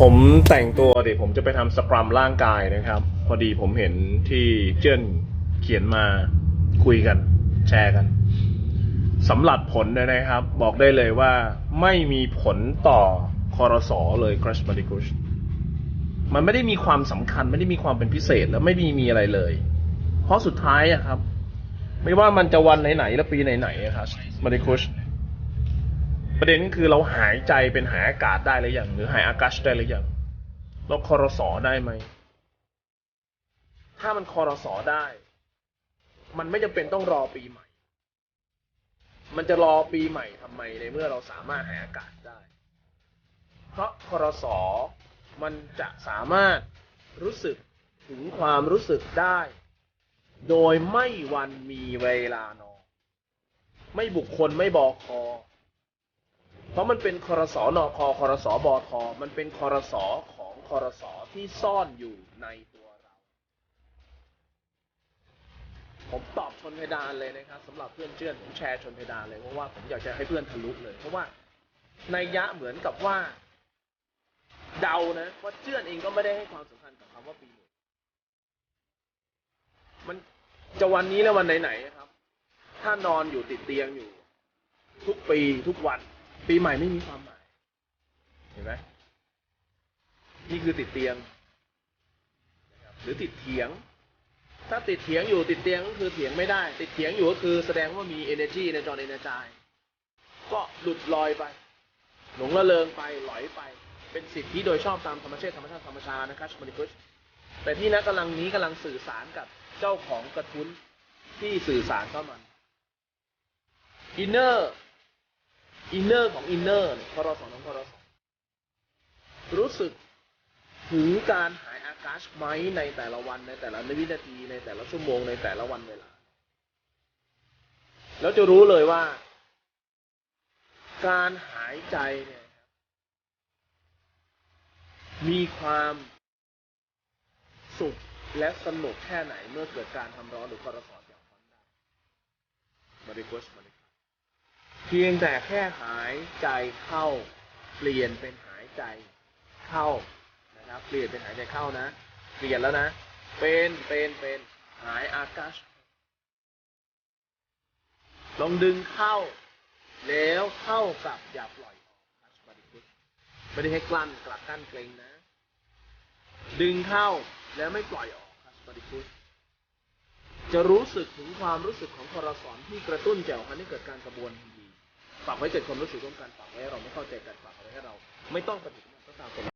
ผมแต่งตัวเดี๋ยวผมจะไปทำสครัมร่างกายนะครับ พอดีผมเห็นที่เจิ้นเขียนมาคุยกัน แชร์กันสำหรับผลนยนะครับ บอกได้เลยว่าไม่มีผลต่อคอรสอเลยครัชมาดิกุชมันไม่ได้มีความสำคัญ ไม่ได้มีความเป็นพิเศษและไม่ได้มีอะไรเลย เพราะสุดท้ายอะครับ ไม่ว่ามันจะวันไหนๆและปีไหนๆครับมาดิกุช ประเด็นคือเราหายใจเป็นหายอากาศได้หรือยังหรือหายอากาศได้หรือยังเราคอรสอได้ไหม ถ้ามันคอรสอได้ มันไม่จำเป็นต้องรอปีใหม่ มันจะรอปีใหม่ทำไมในเมื่อเราสามารถหายอากาศได้ เพราะคอรสอมันจะสามารถรู้สึกถึงความรู้สึกได้ โดยไม่วันมีเวลานอนไม่บุคคลไม่บอกคอ เพราะมันเป็นคอรสอนอคอคอรสอบอทอมันเป็นคอรสอของคอรสอที่ซ่อนอยู่ในตัวเรา ผมตอบชนเพดานเลยนะครับสำหรับเพื่อนเชื่อนผมแชร์ชนเพดานเลยเพราะว่าผมอยากจะให้เพื่อนทะลุเลย เพราะว่าในยะเหมือนกับว่า เดานะว่าเชื่อนเองก็ไม่ได้ให้ความสำคัญกับคำว่าปีหนึ่งมันจะวันนี้แล้ววันไหนๆครับ ถ้านอนอยู่ติดเตียงอยู่ ทุกปีทุกวัน ปีใหม่ไม่มีความหมาย เห็นไหมนี่คือติดเตียง หรือติดเถียง ถ้าติดเถียงอยู่ติดเตียงก็คือเถียงไม่ได้ ติดเถียงอยู่ก็คือแสดงว่ามี energy ในจอในใจก็หลุดลอยไป หลงละเลงไปหลอยไป เป็นสิทธิโดยชอบตามธรรมชาติธรรมชาติธรรมชาตินะครับชมาริคุชแต่ที่นักกำลังนี้กำลังสื่อสารกับเจ้าของกระทุ้นที่สื่อสารเข้ามันอินเนอร์ อินเนอร์ของอินเนอร์พรสองของพรสองรู้สึกถึงการหายอากาศไหมในแต่ละวันในแต่ละวินาทีในแต่ละชั่วโมงในแต่ละวันเวลา แล้วจะรู้เลยว่า การหายใจเนี่ย มีความสุขและสนุกแค่ไหนเมื่อเกิดการทำร้อนหรือพรสอนอย่างฟันได้มาริกุสมาริกุส เพียงแต่แค่หายใจเข้า เปลี่ยนเป็นหายใจเข้านะครับ เปลี่ยนเป็นหายใจเข้านะ เปลี่ยนแล้วนะ เป็นเป็นเป็นหายอากาศลองดึงเข้า แล้วเข้ากับอย่าปล่อยออกคัชบาริคุสไม่ได้ให้กลั้นกลักกั้นเกรงนะ ดึงเข้าแล้วไม่ปล่อยออกคัชบาริคุสจะรู้สึกถึงความรู้สึกของคอร์สอนที่กระตุ้นแก่ออกมาให้เกิดการกระบวน ฝากไว้เกิดความรู้สึกร่วมกันฝากไว้ให้เราไม่เข้าใจกันฝากไว้ให้เราไม่ต้องปฏิบัติตามกฎ